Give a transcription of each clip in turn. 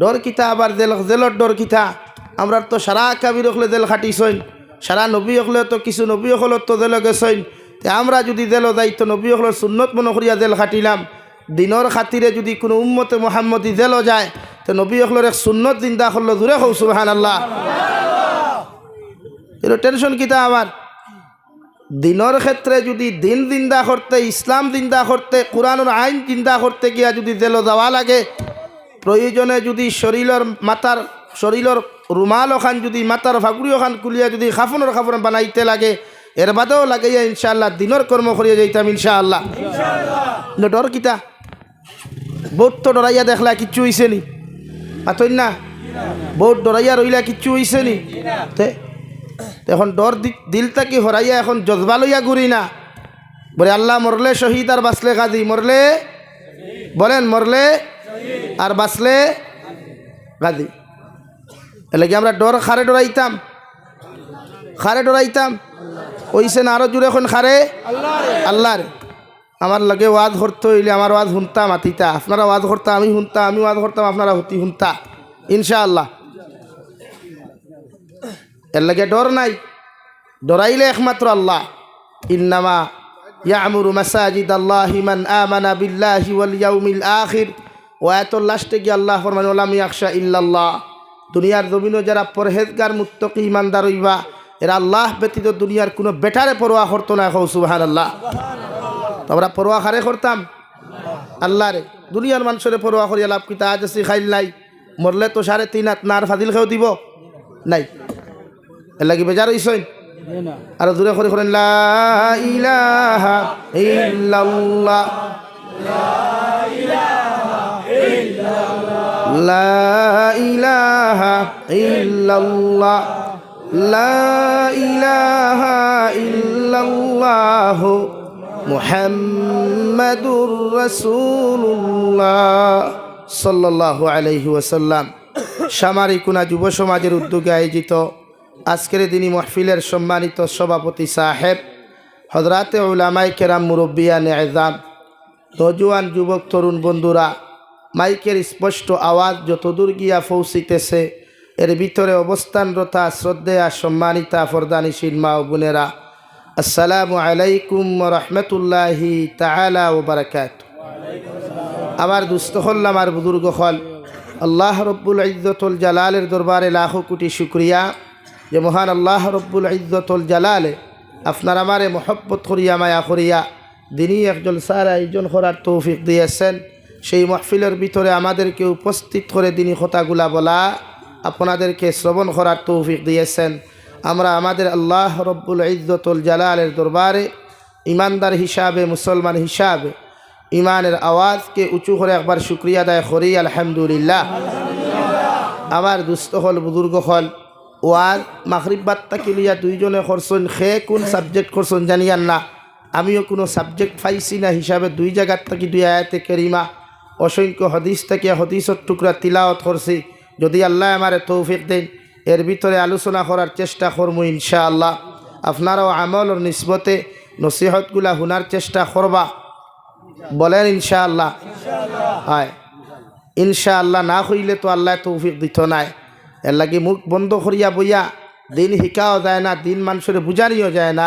ডর কিতা, আবার জেল জেলর ডর কিতা। আমরা তো সারা কাবির হলে জেল খাটিছইন। সারা নবী হলে তো কিছু নবী হলত তো জেল গেছইন। তে আমরা যদি জেল যাই, তো নবী হলের সুন্নত মনে করিয়া জেল খাটিলাম। দিনর খাতিরে যদি কোনো উম্মতে মোহাম্মদী জেলও যায়, তো নবী হলের এক সুন্নত জিন্দা করল দূরে হৌ সুবাহান আল্লাহ এটা টেনশন কিতা আমার দিনের ক্ষেত্রে যদি দিন জিন্দা করতে ইসলাম জিন্দা করতে কোরআনের আইন জিন্দা করতে গিয়া যদি জেল যাওয়া লাগে প্রয়োজনে যদি শরীরের মাথার শরীরের রুমাল ওখান যদি মাথার ফাগুড়ি ওখান কুলিয়া যদি খাফনের খাফন বানাইতে লাগে এর বাদেও লাগাইয়া ইনশাআল্লাহ দিনের কর্ম করিয়া যাইতাম ইনশাআল্লাহ। ডর কিতা? বহুত তো ডরাইয়া দেখলা কিচ্ছু হইছে নি? আতই না? বহুত ডরাইয়া রইলা কিচ্ছু হইছে নি? এখন ডর দি- দিলটা কি হরাইয়া এখন জজবা লইয়া ঘুরি না? বলে আল্লাহ মরলে শহীদ আর বাসলে গাজী। মরলে বলেন মরলে আর বাসলে গাজী এলে কি আমরা ডর খারে ডরাইতাম? খারে ডরাইতাম? ওইসে না, আরও জুড়ে এখন খারে? আল্লাহর। আমার লাগে ওয়াজ করতে হইলে আমার ওয়াজ শুনতাম আতিতা আপনারা ওয়াজ করতাম আমি শুনতাম আমি ওয়াজ করতাম, আপনারা হতি শুনতা। ইনশাআল্লাহ। এর লাগে ডর নাই। ডরাইলে একমাত্র আল্লাহ। ইন্নামা ইয়ামুরু মাসাজিদ আল্লাহ মান আমানা বিল্লাহি ওয়াল ইয়াউমিল আখির। ও এত লাস্টে গিয়ে আল্লাহ ফরমান, ওলাম ইয়াকশা ইল্লাল্লাহ। দুনিয়ার জমিনও যারা পরহেজগার, মুত্তকি ইমানদার হইবা, এরা আল্লাহ ব্যতীত দুনিয়ার কোনো বেটারে পরোয়া করতো না এখন সুবাহান আল্লাহ আমরা পরোয়া খারে করতাম? আল্লাহ রে, দুনিয়ার মানুষের পরোয়া করিয়া লাভ কিতা আজ আছে, খাইল নাই। মরলে তো সাড়ে তিন হাত নার ফাদিল খেয়েও দিব? নাই। এর লাগি বেজার হইসইন আর দূরে করে করেন, লা ইলাহা ইল্লাল্লাহ। লা ইলাহা ইল্লাল্লাহ। লা ইলাহা ইল্লাল্লাহ। মুহাম্মাদুর রাসূলুল্লাহ। সাল্লাল্লাহু আলাইহি ওয়াসাল্লাম। সামারিকুনা যুব সমাজের উদ্যোগে আয়োজিত আজকের দিনই মহফিলের সম্মানিত সভাপতি সাহেব হজরাতে উলামাই কেরাম মুরব্বিয়ান এজাম নজুয়ান যুবক, তরুণ বন্ধুরা মাইকের স্পষ্ট আওয়াজ যতদূর গিয়া পৌঁছিতেছে, এর ভিতরে অবস্থানরতা, শ্রদ্ধেয়া, সম্মানিতা ফরদানিসীন মা ও বোনেরা। আসসালামু আলাইকুম রহমতুল্লাহি তালা ও বারাকাত। আমার দুস্থ হল আমার বুজুর্গ হল, আল্লাহ রব্বুল ইজ্জতুল জালালের দরবারে লাখো কোটি শুক্রিয়া যে মহান আল্লাহ রব্বুল ইজ্জতুল জালালে আপনার আমারে মহব্বত করিয়া, মায়া করিয়া দিনই একজন স্যার আয়োজন করার তৌফিক দিয়েছেন। সেই মহফিলের ভিতরে আমাদেরকে উপস্থিত করে দিনই কথাগুলা বলা, আপনাদেরকে শ্রবণ করার তৌফিক দিয়েছেন। আমরা আমাদের আল্লাহ রব্বুল ইজ্জতুল জালালের দরবারে ইমানদার হিসাবে, মুসলমান হিসাবে ইমানের আওয়াজকে উঁচু করে একবার শুক্রিয়া আদায় করি, আলহামদুলিল্লাহ। আমার দুস্থ হল, বুজুর্গ হল ওয়াজ মাখরিব বার্তা কিলিয়া দুইজনে করছেন সে কোন সাবজেক্ট করছেন জানিয়ান না। আমিও কোনো সাবজেক্ট পাইছি না, হিসাবে দুই জায়গার থেকে দুই আয়াতে কেরিমা। অসংখ্য হদিস থেকে হদিসর টুকরা তিলাওয়াত করছি। যদি আল্লাহ আমারে তৌফিক দেন, এর ভিতরে আলোচনা করার চেষ্টা করব ইনশাআল্লাহ। আপনারাও আমলর নিসবতে নসিহতগুলা শুনার চেষ্টা করবা। বলেন ইনশাআল্লাহ। হয় ইনশাআল্লাহ না হইলে তো আল্লাহ তৌফিক দিত নাই। এর লাগে মুখ বন্ধ করিয়া বইয়া দিন শিকাও যায় না, দিন মানুষের বুঝানিও যায় না।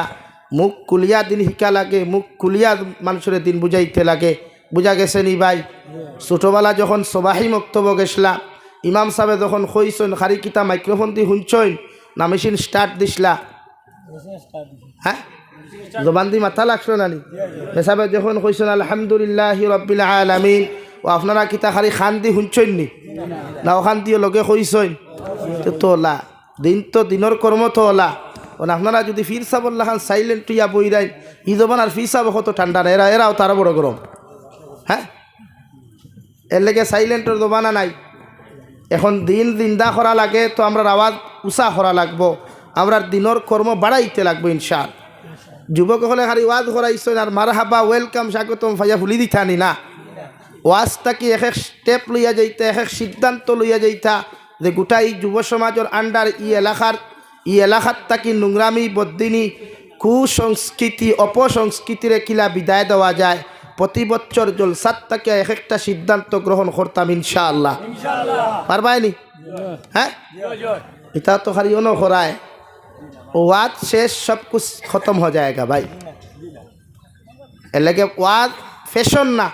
মুখ কুলিয়া দিন শিকা লাগে, মুখ কুলিয়া মানুষের দিন বুঝাইতে লাগে। বুঝা গেছে নি ভাই। ছোটোবেলা যখন সবাহি মক্তব্য গেছলা ইমাম সাহেব যখন কইসন খারি কিতা মাইক্রোফোন দি শুনছইন না মেশিন স্টার্ট দিসলা হ্যাঁ? জবান দি মাথা লাগছো নানি? মেসাবে যখন কইছেন আলহামদুলিল্লাহ রব্বিল আলামিন ও আপনারা কিতা খালি খান দি শুনছইন নি? না ওখান দিয়ে লগে কইছইন তো তোলা দিন তো দিনের কর্ম তো ওলা ও আপনারা যদি ফির সাবল্লা খান সাইলেন্ট ইয়া বই রাই ই জবান আর ফির সাব কত ঠান্ডা এরা এরাও তারা বড় গরম। হ্যাঁ? এর লেগে সাইলেন্টের জমানা নাই। এখন দিন জিন্দা করা লাগে, তো আমরা আওয়াজ উষা করা লাগবো। আমরা দিনের কর্ম বাড়াইতে লাগবো, ইনশাল। যুবক হলে খালি ওয়াজ করাইছেন আর মার হাবা ওয়েলকাম স্বাগতম ফাইয়া ভুলি দিথানি না। ওয়াজটা কি এক এক স্টেপ লইয়া যাইতা, এক এক সিদ্ধান্ত লইয়া যাইতা, যে গোটাই যুব সমাজের আন্ডার ই এলাকার ই এলাকার তাকি নোংরামি বদিনী কুসংস্কৃতি অপসংস্কৃতিরে কিলা বিদায় দেওয়া যায়। প্রতি বছর জলসাত থেকে এক একটা সিদ্ধান্ত গ্রহণ করতাম ইনশাআল্লাহ। পারবাইনি হ্যাঁ? এটা তো খালি অন করায় ওয়াদ শেষ সব কুছ খতম হয়ে যায়গা ভাই। এর লাগে ওয়াদ ফ্যাশন না।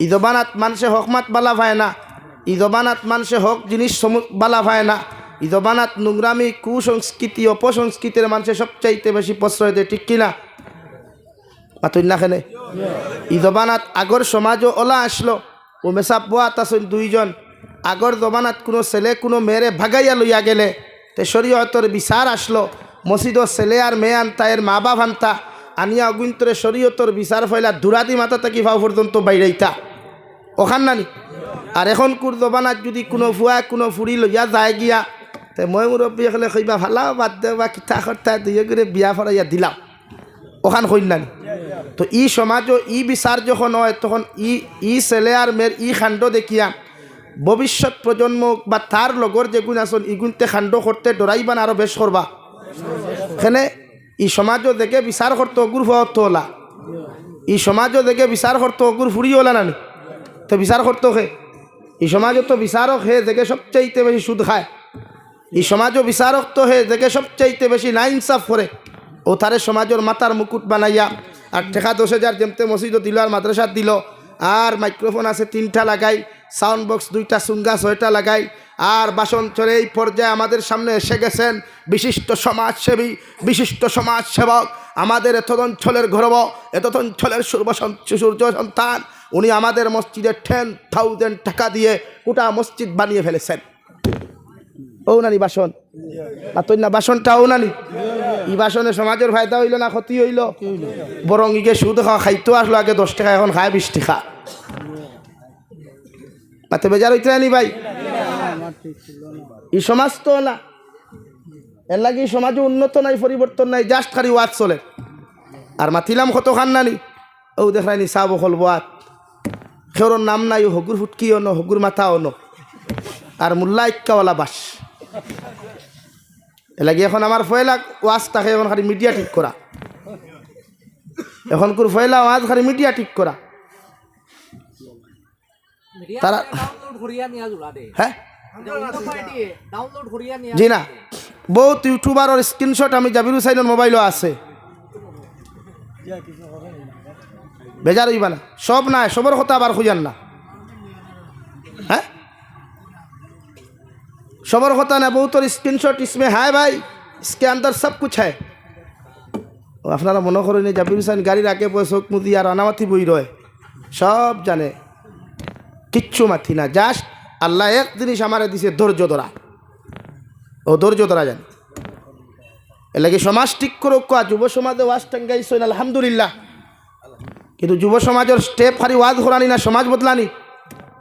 ঈদবানাত মানুষে হকমাত বালা পায় না। ঈদবানাত মানুষে হক জিনিস বালা পায় না। ঈদবানাত নোংরামি কুসংস্কৃতি অপসংস্কৃতির মানুষে সবচাইতে বেশি প্রশ্রয় দেয় ঠিক কিনা? মাতুন না খেনে ঈদবানাত আগর সমাজও ওলা আসলো। ও মেসাব বোয়াত দুইজন। আগর দবানাত কোনো ছেলে, কোনো মেয়েরে ভাগাইয়া লইয়া গেলে। তে শরীয়তর বিচার আসলো। মসজিদ ছেলে আর মেয়ে আনতা এর মা বাপ আনতা। আনিয়া অগুন্তরে শরীয়তর বিচার ফেলা দুরাদি মাথা থেকে ভাও পর্যন্ত বাইরেইতা ওখান নানি আর এখন কুর দবানাত যদি কোনো ফুয়া কোনো ফুরি লইয়া যায় গিয়া, তে মই মুরব্বী এখানে কইবা ভালা বাদ দে বা কিতা কর্তা দুয়ে করে বিয়া ফরাইয়া দিলাম। ওখান কইন নানি তো ই সমাজ ই বিচার যখন হয়, তখন ই ই ছেলে আর মেয়ের ই খাণ্ড দেখিয়া। ভবিষ্যৎ প্রজন্ম বা তার লগর যেগুণ আসন ইগুণতে খাণ্ড করতে ডরাইবান আরও বেশ করবা এখানে ই সমাজও দেখে বিচার করতো অগুর হতো ওলা ই সমাজও দেখে বিচার করতো অগুর ফুরিয়ে ওলা নানি। তো বিচার করতো হে। এই সমাজও তো বিচারক হে দেখে সবচাইতে বেশি সুদ খায়। এই সমাজও বিচারক তো হে দেখে সবচাইতে বেশি না ইনসাফ করে ও তারে সমাজের মাথার মুকুট বানাইয়া। আর ঠেকা দশ হাজার যেমতে মসজিদও দিল আর মাদ্রাসাত দিল। আর মাইক্রোফোন আছে তিনটা লাগাই সাউন্ড বক্স দুইটা, সুঙ্গা ছয়টা লাগাই। আর বাসন চলে এই পর্যায়ে আমাদের সামনে এসে গেছেন বিশিষ্ট সমাজসেবী, বিশিষ্ট সমাজসেবক, আমাদের এত অঞ্চলের গৌরব এত অঞ্চলের সূর্য সন্তান। উনি আমাদের মসজিদে টেন থাউজেন্ড টাকা দিয়ে গোটা মসজিদ বানিয়ে ফেলেছেন। ও নানি বাসন। আর তোর না, বাসনটা ও নানি ই বাসনে সমাজের ফায়দা হইল না, ক্ষতি হইল। বরং ইকে সুদ খাওয়া, খাইতো আসলো আগে দশ টাকা, এখন খায় বিশ টাকা। মাতে বেজার হইতে আনি ভাই। ই সমাজ তো না। এর লাগে সমাজে উন্নত নাই, পরিবর্তন নাই, জাস্ট খালি ওয়াজ চলে। আর মাতিলাম কত খান নানি? ও দেখায়নি চাহ বখল বোয়াত। খেওর নাম নাই হগুর ফুটকি অন হগুর মাথা অন আর মোল্লা ইক্কাওয়ালা বাস। এলাকি এখন আমার ফয়লা ওয়াজ থাকে এখন খালি মিডিয়া ঠিক করা। এখন কোর ফয়লা ওয়াজ খালি মিডিয়া ঠিক করা। তারা জোড়া হ্যাঁ? জি না। বহুত ইউটিউবারের স্ক্রিনশট আমি জাবির হুসাইনের মোবাইলও আছে। বেজার হইবা না। সব নাই সবর কথা আবার খুঁজান না। হ্যাঁ সবর কথা না বহুতর স্ক্রিনশট इसमें है भाई इसके अंदर सब कुछ है ও আপনারা মনে করেন এই জাবির হুসাইন গাড়ির আগে বয়ে চোখ মুদি আর আনামাতি বই রয় সব জানে কিচ্ছু মাথি না জাস্ট আল্লাহ এক জিনিস আমারে দিছে ধৈর্য ধরা ও ধৈর্য ধরা জানে এর লাগে সমাজ ঠিক করো কোয়া যুব সমাজে ওয়াজ টাঙ্গাইছেন আলহামদুলিল্লাহ কিন্তু যুব সমাজের স্টেপ হারি ওয়াজ ঘোরানি না সমাজ বদলানি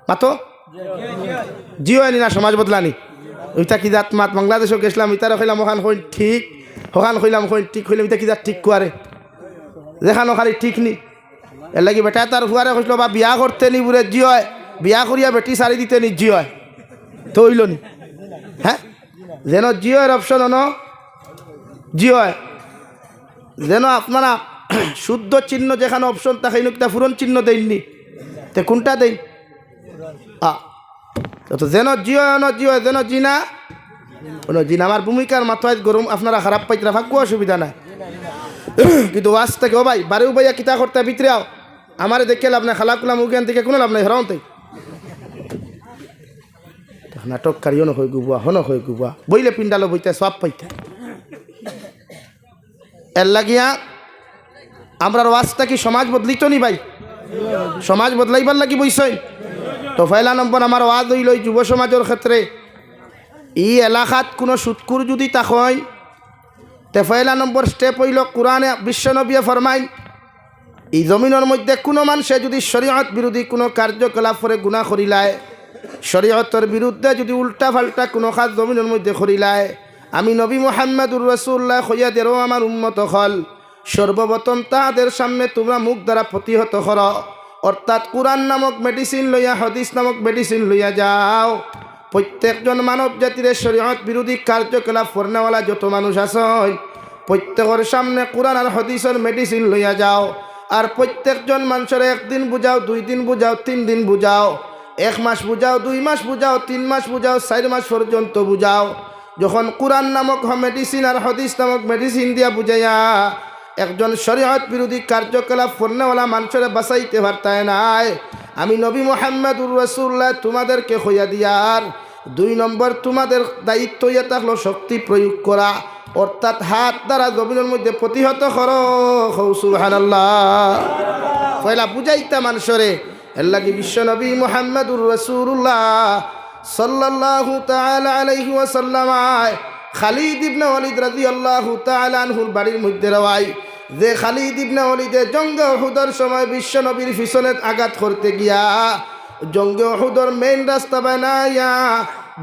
মাতো জিও আনি না সমাজ বদলানি ওইটা কি জাত মাত? বাংলাদেশও গেছিলাম, ইতারও কইলাম ওখান হইন ঠিক, ওখান কইলাম হইন ঠিক কইলাম ইতা কি জাত ঠিক কুয়ারে দেখানো খালি ঠিক নি। এর লাগি বেটা তার ফুয়ারে কইছিল বা বিয়া করতে নি বুড়ে জি হয়। বিয়া করিয়া বেটি সারি দিতে নি, জি হয়। তো হইল নি। হ্যাঁ যেন জিওর অপশন অন। জিও যেন আপনারা শুদ্ধ চিহ্ন যেখানে অপশন থাকে ইনুকটা ফুরন চিহ্ন দেননি তে কোনটা দেই আ তো যেন জিও অন জিও যেন জিনা জিনা। আমার ভূমিকার মাথায় গরম, আপনারা খারাপ পাইতে ভাগ্য অসুবিধা নাই। কিন্তু ওয়াজ থেকে, ও ভাই বারেও ভাইয়া কিতা করতে ভিতরে আও। আমারে দেখে লাভ নাই, খালা কুলা মুখেন থেকে কোনো লাভ নাই হরাউতে নাটক কারিও নয় গুবা হন হয় গুবা বইলে পিন্ডালো বইতে, সব পাইতে। এর লাগিয়া আমরা ওয়াজটা কি সমাজ বদলিত নি ভাই? সমাজ বদলাইবার লাগি বইসই তো পয়লা নম্বর আমার ওয়াজ হইল যুব সমাজের ক্ষেত্রে। ই এলাকাত কোনো সুৎকুর যদি তা হয়, তে পয়লা নম্বর স্টেপ হইল কোরআনে বিশ্বনবীয়ে ফরমাইন এই জমিনের মধ্যে কোনো মানুষে যদি শরীয়ত বিরোধী কোনো কার্যকলাপ করে গুণা করিলায় শরীয়তের বিরুদ্ধে যদি উল্টা ফাল্টা কোনো কাজ জমিনের মধ্যে করিলায় আমি নবী মোহাম্মদুর রসুল্লাহ হইয়াদেরও আমার উন্মত হল। সর্বপ্রথম তাহাদের সামনে তোমরা মুখ দ্বারা প্রতিহত কর। অর্থাৎ কোরআন নামক মেডিসিন লইয়া, হদিস নামক মেডিসিন লইয়া যাও। প্রত্যেকজন মানব জাতির শরীয়ত বিরোধী কার্যকলাপ ফরনেওয়ালা যত মানুষ আছে প্রত্যেকের সামনে কোরআন আর হদিসের মেডিসিন লইয়া যাও। আর প্রত্যেকজন মানুষের একদিন বুঝাও, দুই দিন বুঝাও, তিন দিন বুঝাও, এক মাস বুঝাও, দুই মাস বুঝাও, তিন মাস বুঝাও, চার মাস পর্যন্ত বুঝাও। যখন কোরআন নামক মেডিসিন আর হদিস নামক মেডিসিন দিয়া বুঝাইয়া একজন শরীয়ত বিরোধী কার্যকলাপ ফোরনেওয়ালা মানুষের বাঁচাইতে পারতায় নাই। আমি নবী মোহাম্মদুর রসুল্লাহ তোমাদেরকে হইয়া দিয়ার দুই নম্বর তোমাদের দায়িত্ব ইয়ে থাকল শক্তি প্রয়োগ করা। অর্থাৎ হাত দ্বারা জমিনের মধ্যে প্রতিহত করো। বুঝাইতা মানুষরে, এর লাগি বিশ্বনবী মোহাম্মদুর রসুল্লাহ তাআলা আলাইহি ওয়াসাল্লাম খালিদ ইবনে ওয়ালিদ রাদিয়াল্লাহু তাআলা আনহুর বাড়ির মধ্যে রওয়াই যে খালিদ ইবনে ওয়ালিদে জঙ্গে উহুদের সময় বিশ্বনবীর পিছনে আঘাত করতে গিয়া, জঙ্গে উহুদের মেইন রাস্তা বানাইয়া,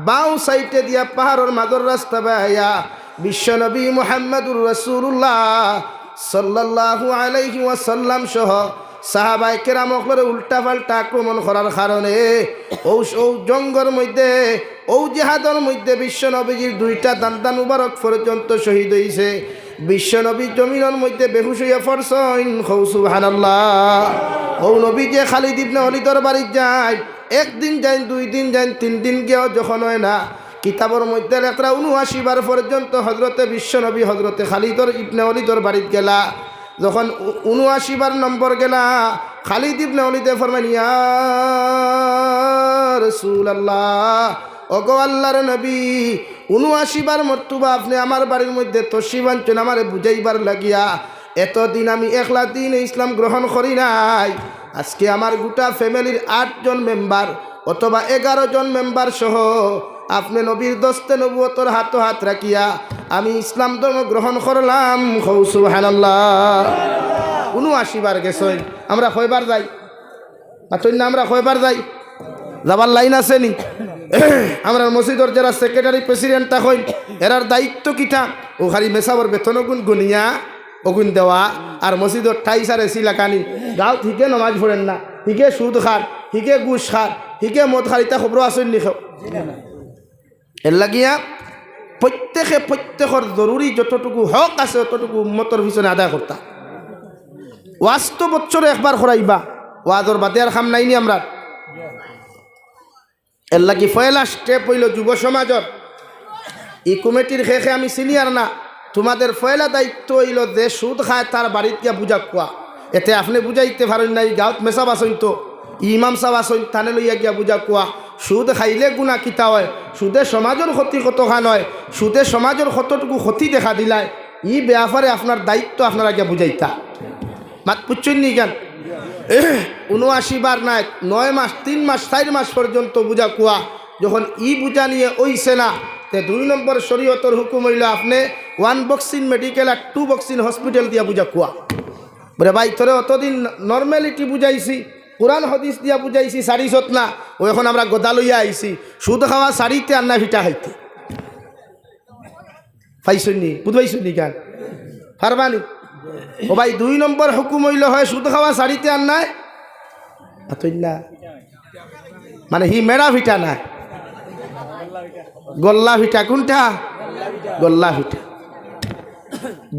বাও সাইডে দিয়া পাহাড়ের মাদর রাস্তা বানাইয়া বিশ্বনবী মুহাম্মদুর রাসূলুল্লাহ সাল্লাল্লাহু আলাইহি ওয়াসাল্লাম সহ সাহাবাই কেরাম অকলরে উল্টা পাল্টা আক্রমণ করার কারণে ও জঙ্গর মধ্যে ও জেহাদর মধ্যে বিশ্বনবীজির দুইটা দান্দান মুবারক পর্যন্ত শহীদ হইছে। বিশ্বনবী জমিনের মধ্যে বেহুশ হইয়া ফরসইন খৌসু হানাল্লাহ ও নবী যে খালিদ ইবনে অলিদর বাড়ি যায়, একদিন যাই দুই দিন যাই তিন দিন গিয়েও যখন হয় না, কিতাবর মধ্যে একটা উনআশি বার পর্যন্ত হজরতে বিশ্বনবী হজরতে খালিদর ইবনে অলিদর বাড়িত গেলা। যখন উনআশি বার নম্বর গেলা, খালিদ ইবনে অলিদে ফরমান ইয়া রসুল আল্লাহ ওগো আল্লাহর নবী উনআশি বার মর্তুবা আপনি আমার বাড়ির মধ্যে তসি বাঞ্চন আমারে বুঝাইবার লাগিয়া, এতদিন আমি একলা দিন ইসলাম গ্রহণ করি নাই। আজকে আমার গোটা ফ্যামিলির আটজন মেম্বার অথবা এগারো জন মেম্বার সহ আপনি নবীর দস্তে নবুয়তর হাত হাত রাখিয়া আমি ইসলাম ধর্ম গ্রহণ করলাম। হৌসু হানাল্লাহ উনআশি বার গেছই। আমরা কয়বার যাই? আতই না, আমরা কয়বার যাই? যাবার লাইন আছে নি? আমরা মসজিদর যারা সেক্রেটারি প্রেসিডেন্ট তখন এরার দায়িত্ব কিটা? ও খালি মেসাবর বেতন গুণ গুনিয়া অগুন দেওয়া। আর মসজিদর ঠাই সার এসি লাগানি গাঁও ঠিকে নমাজ পড়েন না। ঠিকে সুদ খার ঠিকে গুস খার ঠিকে মদ খার, ইতা খবর আসেন নি এর লাগিয়া প্রত্যেকে প্রত্যেকের জরুরি যতটুকু হক আছে, ততটুকু উম্মতর পিছনে আদায় করতা ওয়াজ তো বছরে একবার করাইবা ওয়াজর বাদে আর খাম নাইনি আমরা। এর লাগি পয়লা স্টেপ হইল যুব সমাজর ই কমিটির শেষে আমি সিনিয়র না। তোমাদের পয়লা দায়িত্ব হইল যে সুদ খায় তার বাড়িত গিয়া বুঝা কোয়া এতে আপনি বুঝাইতে পারেন না এই গাঁত মেসাব আসইন তো ইমাম সাহ আসইন থানে লইয়া গিয়া বুঝা কোয়া সুদ খাইলে গুণা কিতা হয়? সুদে সমাজের ক্ষতি কতখান হয় সুদে সমাজের কতটুকু ক্ষতি দেখা দিলায়। ই ব্যাপারে আপনার দায়িত্ব আপনারা আগে বুঝাইতা মাত পুচ্ছেন নি কেন উনআশি বার নাই, নয় মাস, তিন মাস চার মাস পর্যন্ত বুঝা কুয়া যখন ই বুঝা নিয়ে ওইছে না, তে দুই নম্বর শরীয়তর হুকুম হইল আপনি ওয়ান বক্সিন মেডিকেল আর টু বক্সিন হসপিটাল দিয়া বুঝা কুয়া বলে ভাই তোরে অতদিন নর্মালিটি বুঝাইছি কোরআন হদিস দিয়া বুঝাইছি, শাড়ি সত না। ও এখন আমরা গোদা লইয়া আইছি। সুদ খাওয়া শাড়িতে আর না ভিটা খাইতে। পাইছনি বুঝবাইছনি কেন ফারবানি ও ভাই, দুই নম্বর হুকুম হইল হয়, সুদ খাওয়া শাড়িতে আর নাই। না মানে হি মেরা ভিটা না গল্লা ভিটা কোনটা? গল্লা ভিটা।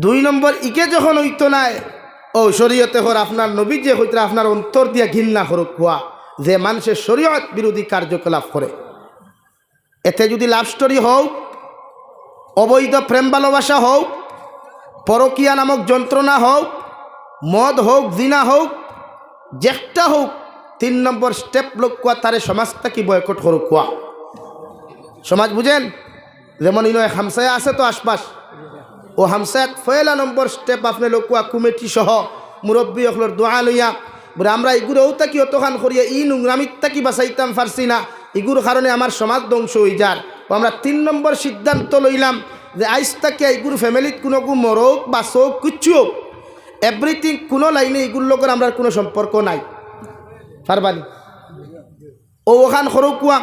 দুই নম্বর, ইকে যখন হইতো নাই ও শরীয়তে হর আপনার নবী যে হইতে আপনার অন্তর দিয়া ঘিন্না করুক কুয়া। যে মানুষের শরীয়ত বিরোধী কার্যকলাপ করে। এতে যদি লাভ স্টোরি হোক অবৈধ প্রেম ভালোবাসা হোক পরকিয়া নামক যন্ত্রণা হোক মদ হোক জিনা হোক যেটা হোক তিন নম্বর স্টেপ লোক কোয়া তারে সমাজটা কি বয়কট করুক কোয়া। সমাজ বুঝেন? যেমন ইনো হামসায়া আছে তো আশপাশ। ও হামসায়াত ফয়লা নম্বর স্টেপ আপনি লোক কোয়া কমিটি সহ মুরব্বী অখলোর দোয়া লইয়া, বলে আমরা ইগুরেও তাকি অতখান করিয়া, ই নোংরামিত তাকি বাঁচাইতাম পারছি না? ইগুর কারণে আমার সমাজ ধ্বংস হয়ে যার। আমরা তিন নম্বর সিদ্ধান্ত লইলাম যে আইস তাকে এইগুর ফ্যামিলিত কোনো কু মরক বাঁচক কিচ্ছু হোক। এভরিথিং কোনো লাইনে এগুলোর লোকের আমরা কোনো সম্পর্ক নাই। পারবানি ও ওখান সরকুয়া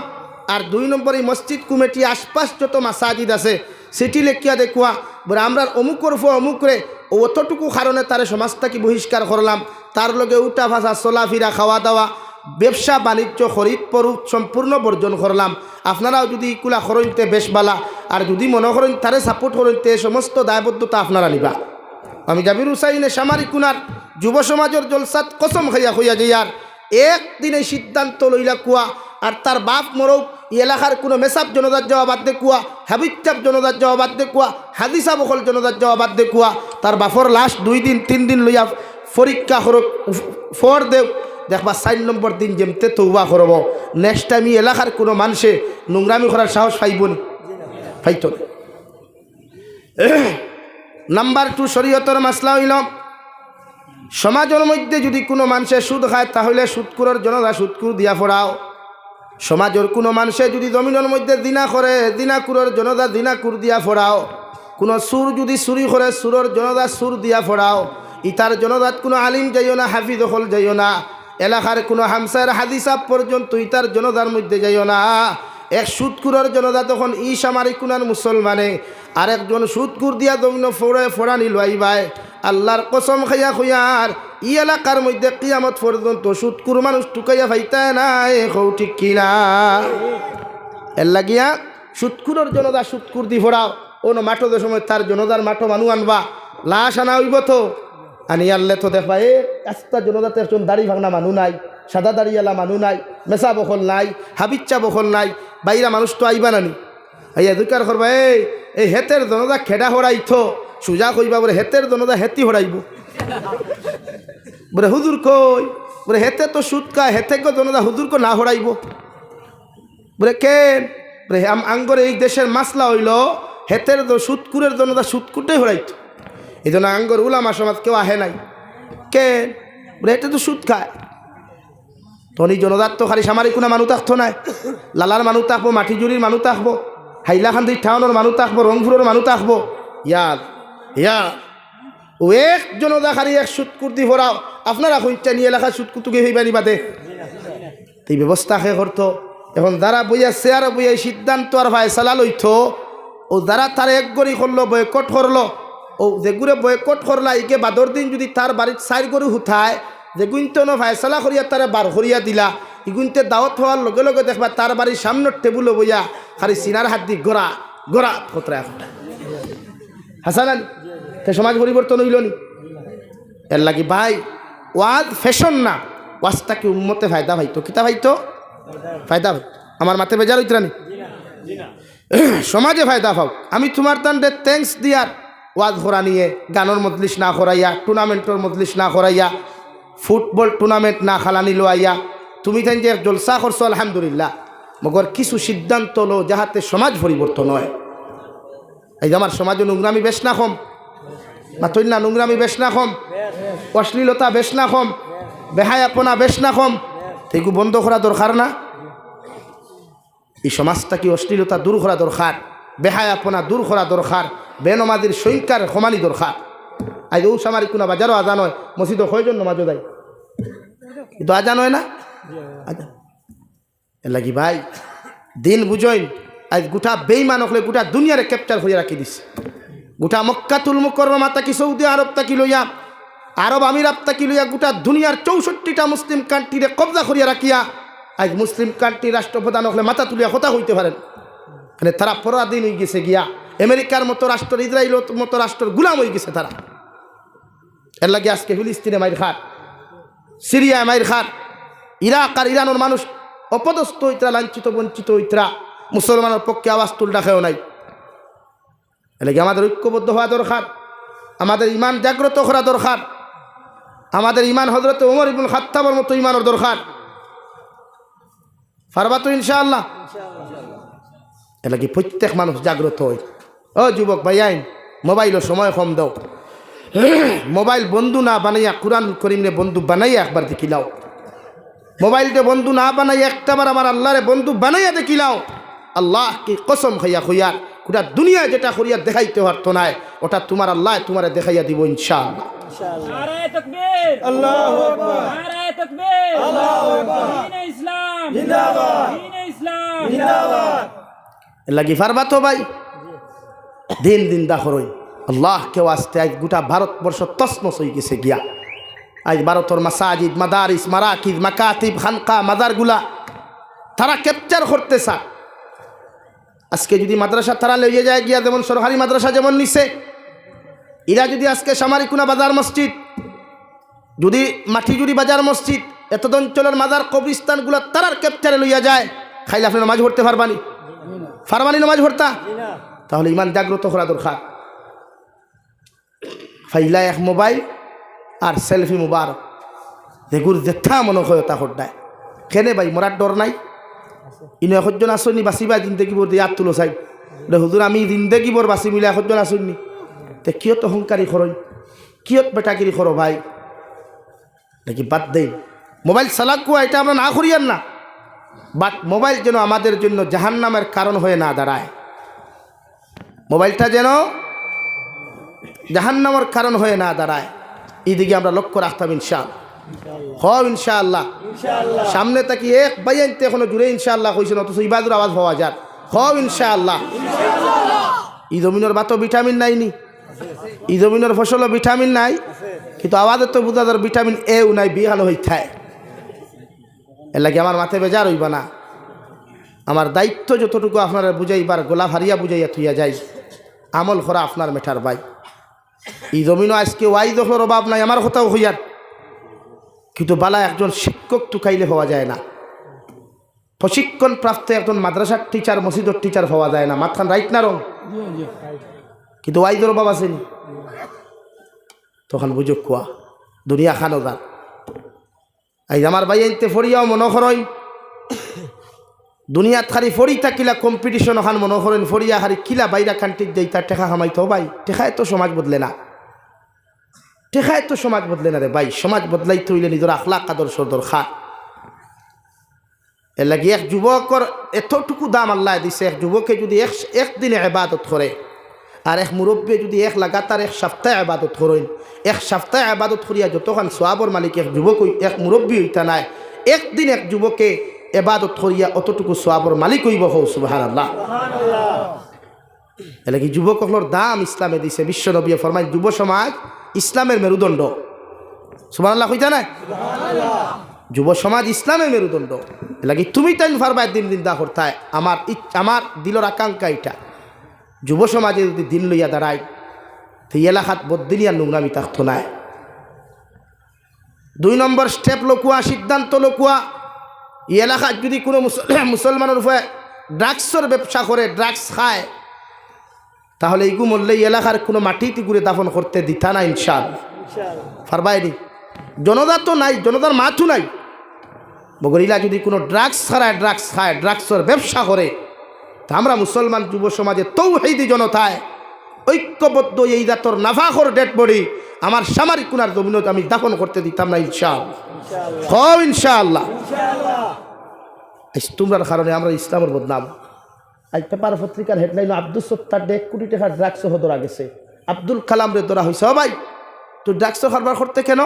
আর দুই নম্বর এই মসজিদ কমিটি আশপাশ যত মাসাজিদ আছে, সেটি লেখিয়া দেখুয়া বলে, আমরা অমুকর ফো অমুকরে ও অতটুকু কারণে তারে সমাজটাকে বহিষ্কার করলাম। তার লগে উঠা ভাষা চলাফিরা খাওয়া দাওয়া, ব্যবসা, বাণিজ্য, খরিদ, পরু সম্পূর্ণ বর্জন করলাম। আপনারাও যদি ইকুলা খরইতে বেশ বালা আর যদি মনে করেন তারে সাপোর্ট করেন, তে সমস্ত দায়বদ্ধতা আপনারা নিবা। আমি জাবির হুসাইনে সামারি কুনার যুব সমাজের জলসাত কসম খাইয়া হইয়া যাইয়ার, একদিনে সিদ্ধান্ত লইলা কুয়া, আর তার বাপ মরক ই এলাকার কোনো মেসাব জনতার জবাবাদ দেখুয়া হাবিচাপ জনতার জবাবাদ দেখুয়া হাদিসা বকল জনতার জবাবাদ দেখুয়া তার বাপর লাস্ট দুই দিন, তিন দিন লইয়া পরীক্ষা করক ফর দেও। দেখবা চার নম্বর দিন যেমতে তৌবা করব। নেক্সট টাইম ই এলাকার কোনো মানুষে নোংরামি করার সাহস পাইব না। পাইত নাম্বার টু শরীয়তর মাসলা হইল, সমাজের মধ্যে যদি কোনো মানুষের সুদ খায়, তাহলে সুদকুরের জনতা সুদকুর দিয়া ফোড়াও সমাজের কোনো মানুষে যদি জমিনের মধ্যে দিনা করে দিনাকুরের জনতা দিনা দিনাকুর দিয়া ফোড়াও। কোনো সুর যদি চুরি করে, সুরের জনতা সুর দিয়া ফোড়াও। ইতার জনতাত কোনো আলিম যাইও না, হাফিজ হল যাইও না। এলাকার কোনো হামসার হাদিসাব পর্যন্ত ইতার জনতার মধ্যে যাইও না। এক সুদকুরের জনতা তখন ই সামারি কুনার মুসলমানে। আরেকজন সুদকুর দিয়া দমিন ফোড়ে, ফোড়ানি লইবাই আল্লাহর কসম খাইয়া খুয়ার ই এলাকার মধ্যে কিয়ামত পর্যন্ত সুদকুর মানুষ টুকাইয়া ফাইতায় না এ হৌ ঠিক কিনা? এর লাগিয়া সুৎকুরের জনতা সুৎকুর দি ফোড়াও ন মাঠো সময় তার জনতার মাঠো মানু আনবা। লাশ আনা হইব তো। আনি আনলে তো দেখবা, এ, আস্তা জনতাতে একজন দাড়ি ভাঙনা মানু নাই, সাদা দাড়িওয়ালা মানু নাই মেসা বখল নাই হাবিচ্চা বখল নাই, বাইরা মানুষ তো আইবা নানি। এই এদুকার করবা এই হেতের জনতা খেডা হরাইথ, সুজা কইবা বলে হেতের জনতা হেতি হরাইব। বলে, হুজুর কই? বলে, হেতে তো সুদ খায়, হেতে গো জনতা হুজুর কো না হরাইব বলে কেন বলে আঙ্গর এই দেশের মাসলা হইল, হেতের তো সুৎকুরের জন্য তা সুৎকুরটাই হরাইতো এই জন্য আঙ্গর উলামা সমাজ কেউ আহে নাই। কেন বলে, হেতে তো সুদ খায়। তনি জনদার তো খালি সামারি কোনো মানুষ থাকতো নাই। লালার মানুষ থাকব মাটিজুরির মানুষ থাকব হাইলাকান্দি টাউনের মানুষ থাকব রংপুরের মানুষ থাকব ইয়ার ইয়া ও এক জনদা খালি এক সুৎকুর দি ভরাও আপনারা কইটা নিয়ে এলাকা সুৎকুতুকে হইবানি বাদে? এই ব্যবস্থা সে করতো? এখন যারা বইয়া চেয়ার বইয়া সিদ্ধান্ত আর চালা লইত, ও যারা তার এক গড়ি করল, বয়কট করল, ও যেগুলো বয়কট করলা ইকে বাদর দিন যদি তার বাড়ির চার গরু হুঠায় যেগুনতে ন ফায়সালা করিয়া তারে বার করিয়া দিলা ইগুনতে দাওয়াত হওয়ার লগে লগে দেখবা তার বাড়ির সামনের টেবুলে বইয়া খালি সিনার হাত দি গড়া গড়া কতরা এখন হাসানান, তে সমাজ পরিবর্তন হইল নি। এর লাগি ভাই, ওয়াজ ফ্যাশন না। ওয়াজটা কি উম্মতে ফায়দা ভাইতো কিতা ভাইতো ফায়দা ভাই। আমার মাথে বেজার হইতরা নি? সমাজে ফায়দা পাও। আমি তোমার তান্ডে থ্যাংকস দিয়ার। ওয়াজ করা নিয়ে, গানের মজলিস না করাইয়া টুর্নামেন্টের মজলিস না করাইয়া ফুটবল টুর্নামেন্ট না খালানি লোয়াইয়া তুমি তাই যে জলসা করছ, আলহামদুলিল্লাহ। মগর কিছু সিদ্ধান্ত লো যাহাতে সমাজ পরিবর্তন হয়। এই আমার সমাজে নোংরামি বেশ না কম। মাতই না নোংরামি বেশ না কম। অশ্লীলতা বেশ না কম। বেহায়াপনা বেশ না কম। এইগু বন্ধ করা দরকার না। এই সমাজটা কি অশ্লীলতা দূর করা দরকার? বেহায়াপনা দূর করা দরকার। বেনমাদির সংখ্যার সমানি দরকার। আজ ও সামারি কোনো বাজারও আজান হয়। মসজিদ কয়জন নমাজও দেয়? কিন্তু আজান হয় না? আজান। লাগি ভাই, দিন বুঝইন। আজ গোটা বেইমান হলে গোটা দুনিয়ারে ক্যাপচার হয়ে রাখি দিছে। গোটা মক্কাতুল মুকরমা তাকি সৌদি আরব তাকি লইয়া আরব আমিরাত তাকি লইয়া গোটা দুনিয়ার চৌষট্টিটা মুসলিম কান্ট্রিরে কবজা করিয়া রাখিয়া আজ মুসলিম কান্ট্রি রাষ্ট্রপ্রধান হলে মাথা তুলিয়া কথা হইতে পারেন। মানে তারা পরাধীন হয়ে গেছে গিয়া। আমেরিকার মতো রাষ্ট্র ইসরায়েল মতো রাষ্ট্রের গুলাম হয়ে গেছে তারা। এর লাগে আজকে ফিলিস্তিনে মাইর খাট, সিরিয়ায় মাইর খাট, ইরাক আর ইরানের মানুষ অপদস্থ হইতরা, লাঞ্ছিত, বঞ্চিত হইতরা। মুসলমানের পক্ষে আওয়াজ তুল ডাকেও নাই। এলাকি আমাদের ঐক্যবদ্ধ হওয়া দরকার? আমাদের ইমান জাগ্রত করা দরকার? আমাদের ইমান হজরত ওমর ইবুল খাত্তাবর মতো ইমানের দরকার? পারবা তো ইনশাআল্লাহ? এলাকি প্রত্যেক মানুষ জাগ্রত হয়? ও যুবক ভাই, আইন, মোবাইলও সময় কম দাও। মোবাইল বন্ধু না বানাইয়া, কোরআন করিমরে বন্ধু বানাইয়া একবার দেখিলাও মোবাইলটা বন্ধু না বানাইয়া, একটাবার আমার আল্লাহরে বন্ধু বানাইয়া দেখিলাও আল্লাহ কি কসম খাইয়া খুইয়ার গোটা দুনিয়া যেটা করিয়া দেখাইতে পারতো নাই ওটা তোমার আল্লাহ তোমারে দেখাইয়া দিব ইনশাআল্লাহ। নারায়ে তাকবীর। আল্লাহু আকবার। নারায়ে তাকবীর। আল্লাহু আকবার। দ্বীনে ইসলাম। জিন্দাবাদ। দ্বীনে ইসলাম। জিন্দাবাদ। লাগি পারবা তো ভাই? দিন দিন দাখরই আল্লাহ কেউ আসতে আজ গোটা ভারতবর্ষ তসমস হয়ে গেছে গিয়া। আজ ভারতর মাসাজিদ মাদারিস মারাকিদ মাকাতিব খানকা মাদারগুলা তারা ক্যাপচার করতে চায় আজকে যদি মাদ্রাসা তারা লইয়ে যায়, গিয়া যেমন সরকারি মাদ্রাসা যেমন নিছে, এরা যদি আজকে সামারিকুনা বাজার মসজিদ, যদি মাটিজুরি বাজার মসজিদ এত অঞ্চলের মাজার কবরিস্তানগুলো তারার ক্যাপচারে লইয়া যায়, খাইলে আপনি নামাজ পড়তে পারবানি? ফারবানি নামাজ পড়তা? তাহলে ইমান জাগ্রত করা দরকার। ফাইলা এক মোবাইল আর সেলফি মুবারক। যেগুর জেঠা মনে হয় তা হড্ডায় কেনে ভাই, মরার ডর নাই? ইনো এসজন আসনি বাঁচিবা জিন্দগিবোৰ ইয়াত তুলো চাই হুজুর, আমি জিন্দগিবোৰ বাচি মিলে এসজন আসনি তে কিয়ত অহংকাৰী খৰই কিয়ত বেটাগিরি খর ভাই? নাকি বাদ দেই মোবাইল চালাকুয়া এটা আমরা না করিয়ান না। বাট মোবাইল যেন আমাদের জন্য জাহান্নামের কারণ হয়ে না দাঁড়ায়। মোবাইলটা যেন জাহান্নামের কারণ হয়ে না দাঁড়ায়। এদিকে আমরা লক্ষ্য রাখতাম ইনশাল হ ইনশাআল্লাহ। সামনে তাকি এক বাইনতে এখনও জুড়ে ইনশাআল্লাহ কইছেন অথচ ইবাদুর আওয়াজ পাওয়া যার হ ইনশাআল্লাহ। ই জমিনের বাতো ভিটামিন নাই নি ই জমিনের ফসলও ভিটামিন নাই। কিন্তু আওয়াজের তো বুঝা যার ভিটামিন এও নাই বিহানো হইথায়। এর লাগে আমার মাথায় বেজার হইবা না। আমার দায়িত্ব যতটুকু আপনারা বুঝাইবার গোলা হারিয়া বুঝাইয়া থুইয়া যাই। আমল করা আপনার মেঠার ভাই। এই জমিনও আজকে ওয়াই দখলের অভাব নাই আমার কথাও হইয়ার। কিন্তু বালা একজন শিক্ষক টুকাইলে হওয়া যায় না। প্রশিক্ষণ প্রাপ্ত একজন মাদ্রাসার টিচার মসজিদের টিচার হওয়া যায় না। মাথান রাইট না রং কিন্তু ওয়াইদের অভাব আসেনি তখন বুঝো কুয়া, দুনিয়া খানো যান আই আমার ভাই আনতে ফরিয়াও মনে করই। দুনিয়াত খালি ফরি থাকিলা কম্পিটিশন ওখান মনে করেন ফরিয়া খালি কিলা বাইরা কান্ট্রির যাই তার টেকা খামাইতো ভাই। টেকায় তো সমাজ বদলে না। টেকায় তো সমাজ বদলে না রে ভাই, সমাজ বদলাই তৈলে নিজের আখলা কাদর সদর খা এর লাগে এক যুবকর এতটুকু দাম আল্লাহ দিছে, এক যুবকে যদি এক একদিনে এবাদত করে, আর এক মুরব্বী যদি এক লাগাতার এক সপ্তাহে আবাদত করেন, এক সপ্তাহে আবাদত করিয়া যতক্ষণ সোয়াবর মালিক এক যুবক এক মুরব্বী হইতা নাই, একদিন এক যুবকে এবাদত করিয়া অতটুকু সোয়াবর মালিক হইব হৌ সুবাহান আল্লাহ এলে কি যুবকগুলোর দাম ইসলামে দিছে বিশ্ব নবী ফরমাই যুব সমাজ ইসলামের মেরুদণ্ড। সুবাহ আল্লাহ কইতা না যুব সমাজ ইসলামের মেরুদণ্ড। লাগে তুমি তাই ফারবা দিন দিন দা করতায় আমার আমার দিলর আকাঙ্ক্ষা এটা যুব সমাজে যদি দিন লইয়া দাঁড়ায় তো এলাকাত বদিনিয়া নোংরামি থাকতো নাই। দুই নম্বর স্টেপ লকুয়া সিদ্ধান্ত লকুয়া। এই এলাকাত যদি কোনো মুসল- মুসলমানের উপরে ড্রাগসের ব্যবসা করে ড্রাগস খায় তাহলে এইগু মরলে এই এলাকার কোনো মাটিতে ঘুরে দাফন করতে দিতা না ইনশাল। ফারবাইনি জনতা তো নাই জনতার মাথু নাই। বগরিলা যদি কোনো ড্রাগস ছাড়ায় ড্রাগস খায় ড্রাগসের ব্যবসা করে তা আমরা মুসলমান যুব সমাজে তৌহিদি জনতায় ঐক্যবদ্ধ এই জাতর নাফাখর ডেড বডি আমার সামারিক কুনার জমিনত আমি দাফন করতে দিতাম না ইনশাল। হ ইনশাআল্লাহ আজ তোমরার কারণে আমরা ইসলামের বদনাম। আজ পেপার পত্রিকার হেডলাইন, আব্দুল সত্তার এক কোটি টাকার ড্রাগস ধরা গেছে আব্দুল কালাম রে ধরা হয়েছে ভাই তুই ড্রাগস কারবার করতে কেন?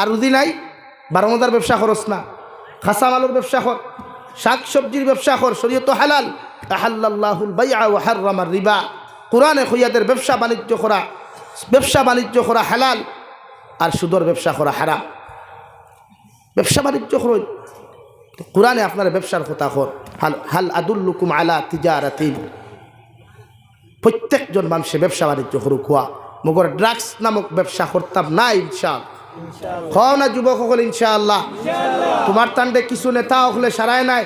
আর উদি নাই, বারোমদার ব্যবসা করস না, খাসা মালুর ব্যবসা কর, শাক সবজির ব্যবসা কর, শরীয়ত হালাল। আহাল্লাহুল বাইআ ওয়া হাররামার রিবা। কোরআনে খৈয়াদের ব্যবসা বাণিজ্য করা, ব্যবসা বাণিজ্য করা হালাল, আর সুদর ব্যবসা করা হারাম। ব্যবসা বাণিজ্য করুন কোরআনে আপনার ব্যবসার কথা কর। হাল হাল আদুল্লুকুম আলা তিজারাতিন। প্রত্যেকজন মানুষে ব্যবসা বাণিজ্য করুক হওয়া মগর ড্রাগস নামক ব্যবসা করতাম না ইনশাল খাও না যুবক সকল ইনশাআল্লাহ। তোমার তান্ডে কিছু নেতা হলে সারায় নাই।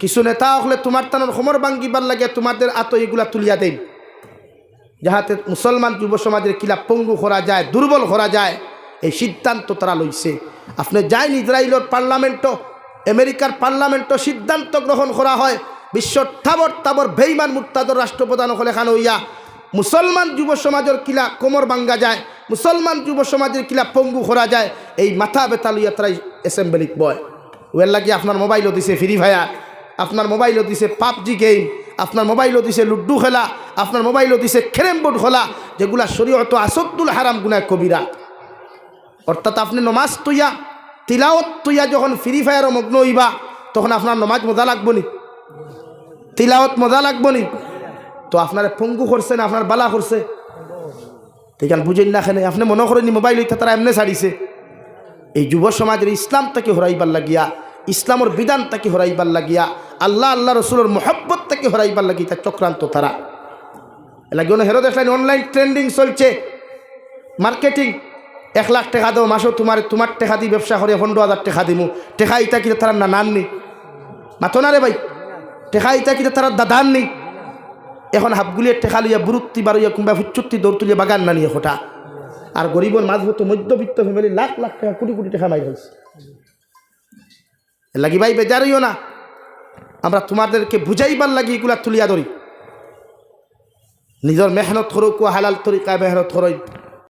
কিছু নেতা হলে তোমার টানোর সমর ভাঙ্গিবার লাগে তোমাদের আত এগুলা তুলিয়া দেন যাহাতে মুসলমান যুব সমাজের কিলা পঙ্গু করা যায় দুর্বল করা যায় এই সিদ্ধান্ত তারা লইছে। আপনি যাইন ইসরায়েলের পার্লামেন্টও আমেরিকার পার্লামেন্টও সিদ্ধান্ত গ্রহণ করা হয়, বিশ্ব তাবর তাবর বেইমান মুক্তাদর রাষ্ট্রপ্রধান হলে খান হইয়া। মুসলমান যুব সমাজের কিলা কোমর ভাঙ্গা যায়, মুসলমান যুব সমাজের কিলা পঙ্গু করা যায়, এই মাথা বেতা লইয়া তারাই অ্যাসেম্বলিত বয়। ওয়ের লাগি আপনার মোবাইলও দিছে ফ্রি ফায়ার, আপনার মোবাইলও দিছে পাবজি গেম, আপনার মোবাইলও দিছে লুড্ডু খেলা, আপনার মোবাইলও দিছে খেরেম বোর্ড খেলা, যেগুলা শরীয়ত আসদ্দুল হারাম গুনায় কবিরা। অর্থাৎ আপনি নমাজ তুইয়া তিলাওত তুইয়া যখন ফ্রি ফায়ারও মগ্ন হইবা, তখন আপনার নমাজ মজা লাগবো নি? তিলাওত মজা লাগবো নি? তো আপনার পঙ্গু করছে না, আপনার বালা করছে? তেখান বুঝেন না খানে আপনি মনে করেন মোবাইল হইতে তারা এমনি ছাড়িছে? এই যুব সমাজের ইসলাম তাকে হরাইবার লাগিয়া, ইসলামের বিধান তাকে হরাইবার লাগিয়া, আল্লাহ আল্লাহ রসুলের মোহব্বত তাকে হরাইবার লাগিয়া তার চক্রান্ত তারা। এলাকি হেরো দেখলেন অনলাইন ট্রেন্ডিং চলছে মার্কেটিং এক লাখ টাকা দাও, মাসও তোমার তোমার টাকা দিয়ে ব্যবসা করে পনেরো হাজার টাকা দিমু। টাকা ইটা কিনা তারা না নাননি? মাথো না রে ভাই। টেকা ইটা কিনা তারা দাদান নেই এখন হাফগুলিয়ে টেকা লইয়া বুরুত্তি বারইয়া কিংবা ফুচ্চুত্তি দৌড় তুলিয়া বাগান না নিয়ে হঠা আর গরিবর মাঝভূত মধ্যবিত্ত ফ্যামিলি লাখ লাখ টাকা, কোটি কোটি টাকা মাই হয়েছে লাগি ভাই বেজারিও না। আমরা তোমাদেরকে বুঝাইবার লাগি এগুলা তুলিয়া ধরি। নিজের মেহনত করো হালাল তরিকায় মেহনত করই।